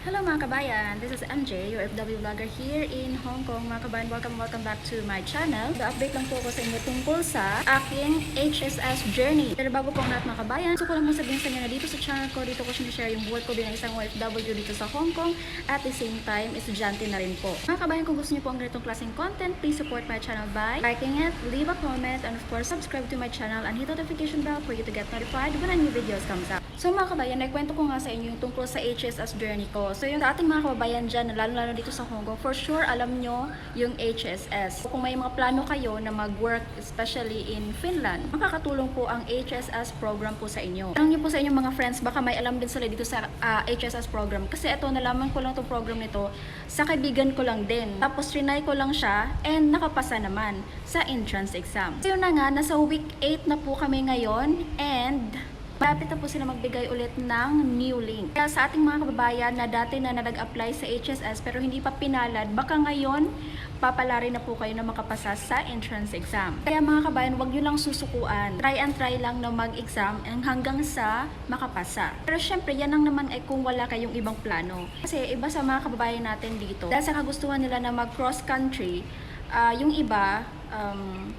Hello mga kabayan, this is MJ, your FW vlogger here in Hong Kong. Mga kabayan, welcome, welcome back to my channel. The-update lang po ako sa inyo tungkol sa aking HSS journey. Pero bago po lahat mga kabayan, gusto ko lang mong sabihin sa inyo na dito sa channel ko, dito ko sinishare yung buhay ko bilang isang OFW dito sa Hong Kong. At the same time, estudyante na rin po. Mga kabayan, kung gusto niyo po ang ganitong klaseng content, please support my channel by liking it, leave a comment, and of course, subscribe to my channel and hit notification bell for you to get notified when a new videos comes out. So mga kabayan, nagkwento ko nga sa inyo yung tungkol sa HSS journey ko. So yung ating mga kababayan dyan, lalo-lalo dito sa Hong Kong, for sure alam nyo yung HSS. Kung may mga plano kayo na mag-work, especially in Finland, makakatulong po ang HSS program po sa inyo. Tanong nyo po sa inyong mga friends, baka may alam din sila dito sa ah, HSS program. Kasi ito, nalaman ko lang itong program nito sa kaibigan ko lang din. Tapos trinay ko lang siya and nakapasa naman sa entrance exam. So yun na nga, nasa week 8 na po kami ngayon and Malapit na po sila magbigay ulit ng new link. Kaya sa ating mga kababayan na dati na nag-apply sa HSS pero hindi pa pinalad, baka ngayon papalari na po kayo na makapasa sa entrance exam. Kaya mga kabayan, wag nyo lang susukuan. Try and try lang na mag-exam hanggang sa makapasa. Pero syempre, yan lang naman ay kung wala kayong ibang plano. Kasi iba sa mga kababayan natin dito, dahil sa kagustuhan nila na mag-cross country, ah, yung iba, um,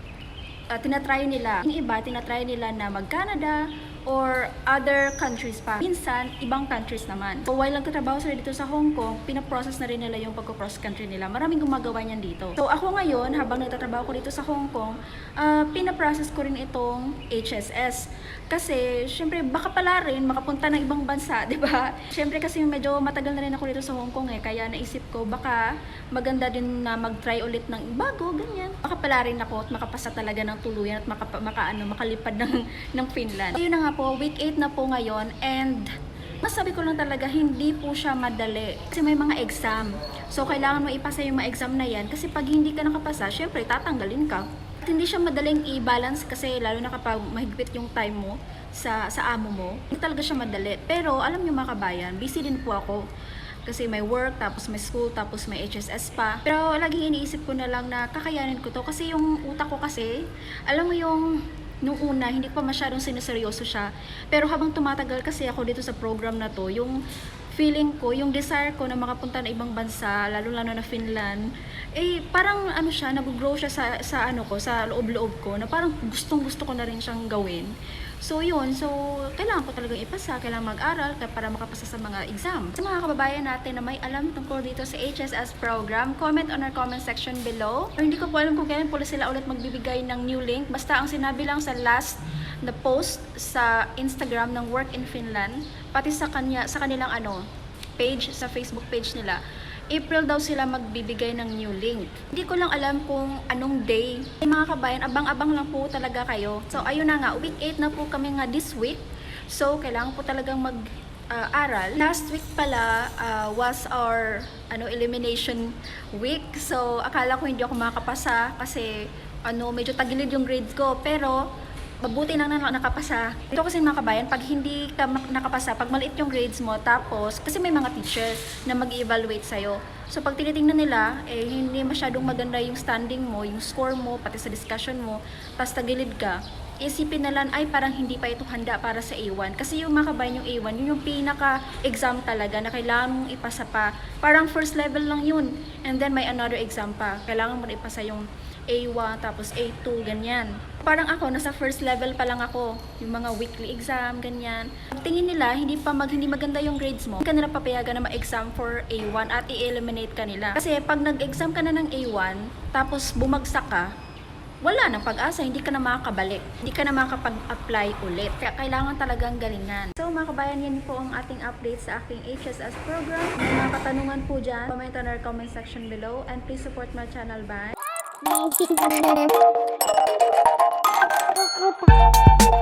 uh, tinatry nila. Yung iba, tinatry nila na mag-Canada or other countries pa. Minsan, ibang countries naman. So, while nagtatrabaho sila dito sa Hong Kong, pinaprocess na rin nila yung pagko-cross country nila. Maraming gumagawa niyan dito. So, ako ngayon, habang nagtatrabaho ko dito sa Hong Kong, uh, pinaprocess ko rin itong HSS. Kasi, syempre, baka pala rin makapunta ng ibang bansa, di ba? Syempre, kasi medyo matagal na rin ako dito sa Hong Kong eh. Kaya naisip ko, baka maganda din na mag-try ulit ng bago, ganyan. Baka pala rin ako at makapasa talaga ng tuluyan at maka, maka, ano, makalipad ng, ng Finland. Ayun na nga po, week 8 na po ngayon and masabi ko lang talaga, hindi po siya madali. Kasi may mga exam. So, kailangan mo ipasa yung mga exam na yan. Kasi pag hindi ka nakapasa, syempre, tatanggalin ka. At hindi siya madaling i-balance kasi lalo na kapag mahigpit yung time mo sa, sa amo mo, hindi talaga siya madali. Pero, alam niyo mga kabayan, busy din po ako. Kasi may work, tapos may school, tapos may HSS pa. Pero laging iniisip ko na lang na kakayanin ko to. Kasi yung utak ko kasi, alam mo yung nung una, hindi pa masyadong sineseryoso siya. Pero habang tumatagal kasi ako dito sa program na to, yung feeling ko, yung desire ko na makapunta na ibang bansa, lalo-lalo na Finland, eh parang ano siya, nag-grow siya sa, sa ano ko, sa loob-loob ko, na parang gustong-gusto ko na rin siyang gawin. So yun, so kailangan ko talagang ipasa, kailangan mag-aral para makapasa sa mga exam. Sa mga kababayan natin na may alam tungkol dito sa HSS program, comment on our comment section below. Or hindi ko po alam kung kailan po sila ulit magbibigay ng new link. Basta ang sinabi lang sa last na post sa Instagram ng Work in Finland, pati sa kanya sa kanilang ano, page sa Facebook page nila. April daw sila magbibigay ng new link. Hindi ko lang alam kung anong day. Eh, mga kabayan, abang-abang lang po talaga kayo. So, ayun na nga, week 8 na po kami nga this week. So, kailangan po talagang mag uh, aral. Last week pala uh, was our ano elimination week. So, akala ko hindi ako makakapasa kasi ano medyo tagilid yung grades ko. Pero mabuti nang na nakapasa. Ito kasi mga kabayan, pag hindi ka nakapasa, pag maliit yung grades mo, tapos, kasi may mga teacher na mag evaluate sa'yo. So, pag tinitingnan nila, eh, hindi masyadong maganda yung standing mo, yung score mo, pati sa discussion mo, tapos tagilid ka, isipin na lang, ay parang hindi pa ito handa para sa A1. Kasi yung mga kabayan yung A1, yun yung pinaka-exam talaga na kailangan mong ipasa pa. Parang first level lang yun. And then may another exam pa. Kailangan mo na ipasa yung A1, tapos A2, ganyan. Parang ako, nasa first level pa lang ako. Yung mga weekly exam, ganyan. Tingin nila, hindi pa mag, hindi maganda yung grades mo. Hindi ka nila papayagan na ma-exam for A1 at i-eliminate ka nila. Kasi pag nag-exam ka na ng A1, tapos bumagsak ka, wala nang pag-asa, hindi ka na makakabalik. Hindi ka na makakapag-apply ulit. Kaya kailangan talagang galingan. So mga kabayan, yan po ang ating update sa aking HSS program. May mga katanungan po dyan, comment on our comment section below and please support my channel by 我打。